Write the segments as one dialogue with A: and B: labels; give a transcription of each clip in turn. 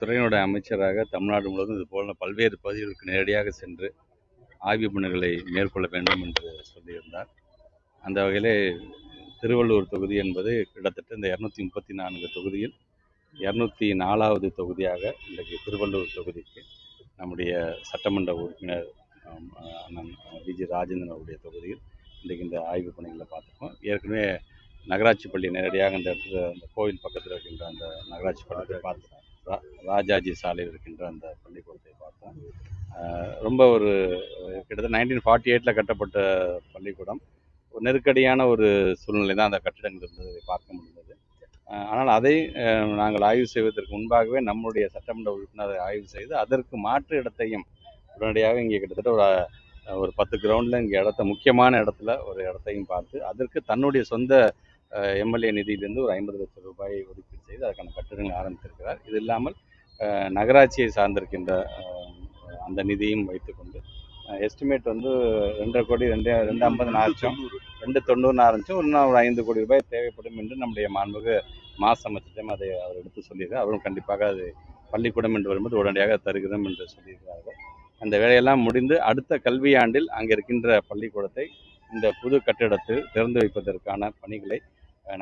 A: துறையினுடைய அமைச்சராக தமிழ்நாடு முழுவதும் இது போல பல்வேறு பகுதிகளுக்கு நேரடியாக சென்று ஆய்வுப் பணிகளை மேற்கொள்ள வேண்டும் என்று சொல்லியிருந்தார். அந்த வகையிலே திருவள்ளூர் தொகுதி என்பது கிட்டத்தட்ட இந்த இரநூத்தி முப்பத்தி நான்கு தொகுதியில் இரநூத்தி நாலாவது தொகுதியாக இன்றைக்கு திருவள்ளூர் தொகுதிக்கு நம்முடைய சட்டமன்ற உறுப்பினர் அண்ணன் விஜி ராஜேந்திரன் அவருடைய தொகுதியில் இன்றைக்கு இந்த ஆய்வுப் பணிகளை பார்த்துருக்கோம். ஏற்கனவே நகராட்சி பள்ளி நேரடியாக இந்த இடத்துல அந்த கோவில் பக்கத்தில் இருக்கின்ற அந்த நகராட்சி பள்ளியை பார்த்துருக்காங்க ராஜாஜி சாலையில் இருக்கின்ற அந்த பள்ளிக்கூடத்தை பார்த்தோம் ரொம்ப ஒரு கிட்டத்தட்ட நைன்டீன் ஃபார்ட்டி எயிட்டில் கட்டப்பட்ட பள்ளிக்கூடம். ஒரு நெருக்கடியான ஒரு சூழ்நிலை தான் அந்த கட்டிடங்கள் இருந்ததை பார்க்க முடிந்தது. ஆனால் அதை நாங்கள் ஆய்வு செய்வதற்கு முன்பாகவே நம்முடைய சட்டமன்ற உறுப்பினரை ஆய்வு செய்து அதற்கு மாற்று இடத்தையும் உடனடியாக இங்கே கிட்டத்தட்ட ஒரு ஒரு பத்து கிரவுண்டில் இங்கே இடத்த முக்கியமான இடத்துல ஒரு இடத்தையும் பார்த்து அதற்கு தன்னுடைய சொந்த எம்எல்ஏ நிதியிலிருந்து ஒரு ஐம்பது லட்சம் ரூபாயை ஒதுக்கீடு செய்து அதற்கான கட்டிடங்கள் ஆரம்பித்திருக்கிறார். இது இல்லாமல் நகராட்சியை சார்ந்திருக்கின்ற அந்த நிதியும் வைத்துக்கொண்டு எஸ்டிமேட் வந்து ரெண்டரை கோடி ரெண்டு ரெண்டு ஐம்பது ஆரம்பிச்சோம் ரெண்டு தொண்ணூறு ஆரம்பிச்சோம் இன்னும் ஒரு ஐந்து கோடி ரூபாய் தேவைப்படும் என்று நம்முடைய மாண்புக்கு மாச அமைச்சரிடம் அதை அவர் எடுத்து சொல்லியிருக்கார். அவரும் கண்டிப்பாக அது பள்ளிக்கூடம் என்று வரும்போது உடனடியாக தருகிறோம் என்று சொல்லியிருக்கிறார்கள். அந்த வேலையெல்லாம் முடிந்து அடுத்த கல்வியாண்டில் அங்கே இருக்கின்ற பள்ளிக்கூடத்தை இந்த புது கட்டிடத்தில் திறந்து வைப்பதற்கான பணிகளை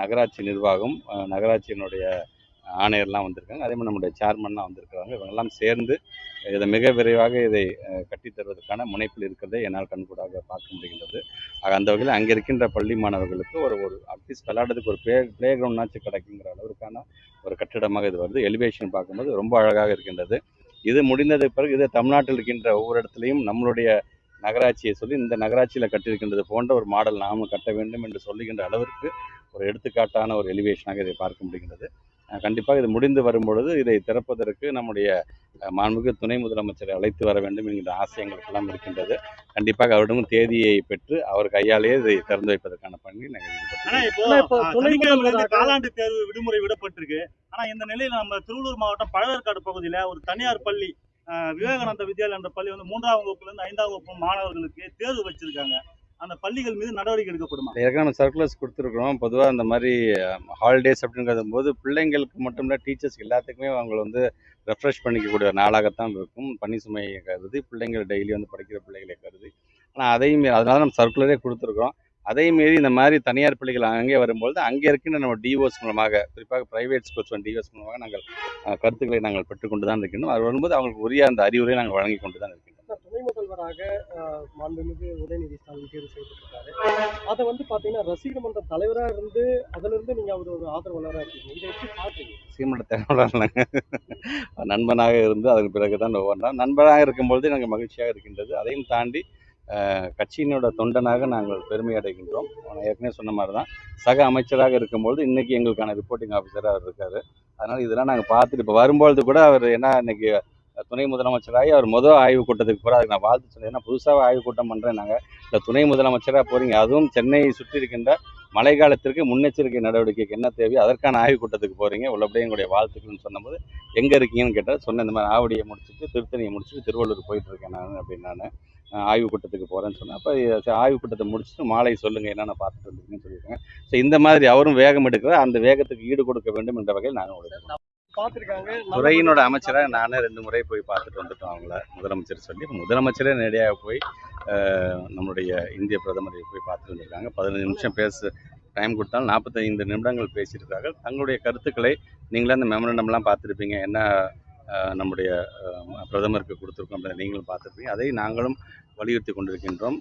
A: நகராட்சி நிர்வாகம் நகராட்சியினுடைய ஆணையர்லாம் வந்திருக்காங்க. அதே மாதிரி நம்முடைய சேர்மன்லாம் வந்திருக்கிறாங்க. இவங்கெல்லாம் சேர்ந்து இதை மிக விரைவாக இதை கட்டித்தருவதற்கான முனைப்பில் இருக்கிறதை என்னால் கண்கூடாக பார்க்க முடிகின்றது. ஆக அந்த வகையில் அங்கே இருக்கின்ற பள்ளி மாணவர்களுக்கு ஒரு ஒரு அட்லீஸ்ட் விளையாடுறதுக்கு ஒரு ப்ளே பிளே கிரவுண்ட்னாச்சும் கிடைக்குங்கிற அளவுக்கான ஒரு கட்டிடமாக இது வருது. எலிவேஷன் பார்க்கும்போது ரொம்ப அழகாக இருக்கின்றது. இது முடிந்ததுக்கு பிறகு இது தமிழ்நாட்டில் இருக்கின்ற ஒவ்வொரு இடத்துலையும் நம்மளுடைய நகராட்சியை சொல்லி இந்த நகராட்சியில் கட்டியிருக்கின்றது போன்ற ஒரு மாடல் நாமும் கட்ட வேண்டும் என்று சொல்லுகின்ற அளவிற்கு ஒரு எடுத்துக்காட்டான ஒரு எலிவேஷனாக இதை பார்க்க முடிகின்றது. கண்டிப்பாக இது முடிந்து வரும்பொழுது இதை திறப்பதற்கு நம்முடைய மாண்புமிகு துணை முதலமைச்சரை அழைத்து வர வேண்டும் என்கின்ற ஆசையங்களுக்கெல்லாம் இருக்கின்றது. கண்டிப்பாக அவரிடமும் தேதியை பெற்று அவர் கையாலேயே இதை திறந்து வைப்பதற்கான பணியை நாங்கள்
B: காலாண்டு தேர்வு விடுமுறை விடப்பட்டிருக்கு. ஆனா இந்த நிலையில நம்ம திருவள்ளூர் மாவட்டம் பழவேற்காடு பகுதியில ஒரு தனியார் பள்ளி விவேகானந்த வித்யாலயா என்ற பள்ளி வந்து மூன்றாம் வகுப்புலேருந்து ஐந்தாம் வகுப்பு மாணவர்களுக்கு தேர்வு வச்சிருக்காங்க. அந்த பள்ளிகள் மீது நடவடிக்கை எடுக்கப்படுமா?
A: ஏற்கனவே நம்ம சர்க்குலர்ஸ் கொடுத்துருக்குறோம். பொதுவாக அந்த மாதிரி ஹாலிடேஸ் அப்படிங்கிறது போது பிள்ளைங்களுக்கு மட்டும் இல்லை டீச்சர்ஸ் எல்லாத்துக்குமே அவங்களை வந்து ரெஃப்ரெஷ் பண்ணிக்கக்கூடிய நாளாகத்தான் இருக்கும். பணி சுமையை கருது பிள்ளைங்கள் டெய்லி வந்து படிக்கிற பிள்ளைகளை கருது. ஆனால் அதையும் அதனால நம்ம சர்க்குலரே கொடுத்துருக்குறோம். அதையும் மீறி இந்த மாதிரி தனியார் பள்ளிகள் அங்கே வரும்பொழுது அங்கே இருக்கின்ற நம்ம டிஓஸ் மூலமாக குறிப்பாக பிரைவேட் ஸ்கூல்ஸ் டிஓஸ் மூலமாக நாங்கள் கருத்துக்களை நாங்கள் பெற்றுக்கொண்டு தான் இருக்கின்றோம். அது வரும்போது அவங்களுக்கு உரிய அந்த அறிவுரையை நாங்கள் வழங்கி கொண்டு தான் இருக்கின்றோம்.
C: துணை முதல்வராக மாண்புமிகு உதயநிதி ஸ்டாலின் தேர்வு செய்யப்பட்டிருக்காரு. அதை வந்து பாத்தீங்கன்னா ரசிகர் மன்ற தலைவரா இருந்து அதுல இருந்து நீங்க அவர் ஒரு ஆதரவாளராக இருக்கீங்க. இதை எப்படி பாக்குறீங்க
A: சீமண்ட தேவையில்லைங்க நண்பனாக இருந்து அதுக்கு பிறகு தான் ஒவ்வொன்றாம். நண்பனாக இருக்கும்பொழுது எனக்கு மகிழ்ச்சியாக இருக்கின்றது. அதையும் தாண்டி கட்சியினோட தொண்டனாக நாங்கள் பெருமை அடைகின்றோம். ஏற்கனவே சொன்ன மாதிரி தான் சக அமைச்சராக இருக்கும்பொழுது இன்னைக்கு எங்களுக்கான ரிப்போர்ட்டிங் ஆஃபீஸராக அவர் இருக்காரு. அதனால் இதெல்லாம் நாங்கள் பார்த்துட்டு இப்போ வரும்பொழுது கூட அவர் என்ன இன்னைக்கு துணை முதலமைச்சராகி அவர் முதல் ஆய்வு கூட்டத்துக்கு போகிற அதுக்கு நான் வாழ்த்து சொன்னேன் ஏன்னா புதுசாக ஆய்வு கூட்டம் பண்ணுறேன் நாங்கள் இல்லை துணை முதலமைச்சராக போகிறீங்க அதுவும் சென்னையை சுற்றி இருக்கின்ற மழைக்காலத்திற்கு முன்னெச்சரிக்கை நடவடிக்கைக்கு என்ன தேவையோ அதற்கான ஆய்வு கூட்டத்துக்கு போகிறீங்க உள்ளபடியே எங்களுடைய வாழ்த்துக்கள்னு சொன்னபோது எங்கே இருக்கீங்கன்னு கேட்டால் சொன்ன இந்த மாதிரி ஆவடியை முடிச்சுட்டு திருத்தணியை முடிச்சுட்டு திருவள்ளூர் போயிட்டுருக்கேன் நான் அப்படின்னு நான் ஆய்வு கூட்டத்துக்கு போகிறேன்னு சொன்னேன். அப்போ ஆய்வு கூட்டத்தை முடிச்சுட்டு மாலை சொல்லுங்கள் என்னென்ன பார்த்துட்டு இருந்தீங்கன்னு சொல்லியிருக்காங்க ஸோ இந்த மாதிரி அவரும் வேகம் எடுக்கிற அந்த வேகத்துக்கு ஈடு கொடுக்க வேண்டும் என்ற வகையில் நான் உழைக்கிறோம் துறையினோட அமைச்சராக நானே ரெண்டு முறை போய் பார்த்துட்டு வந்துட்டோம் அவங்கள. முதலமைச்சர் சொல்லி முதலமைச்சரே நேரடியாக போய் நம்மளுடைய இந்திய பிரதமரை போய் பார்த்துட்டு வந்திருக்காங்க. பதினஞ்சு நிமிஷம் பேச டைம் கொடுத்தாலும் நாற்பத்தைந்து நிமிடங்கள் பேசியிருக்கார்கள் தங்களுடைய கருத்துக்களை நீங்களே அந்த மெமரண்டம்லாம் பார்த்துருப்பீங்க. என்ன நம்முடைய பிரதமருக்கு கொடுத்துருக்கோம் அப்படின்றத நீங்களும் பார்த்துருப்பீங்க. அதை நாங்களும் வலியுறுத்தி கொண்டிருக்கின்றோம்.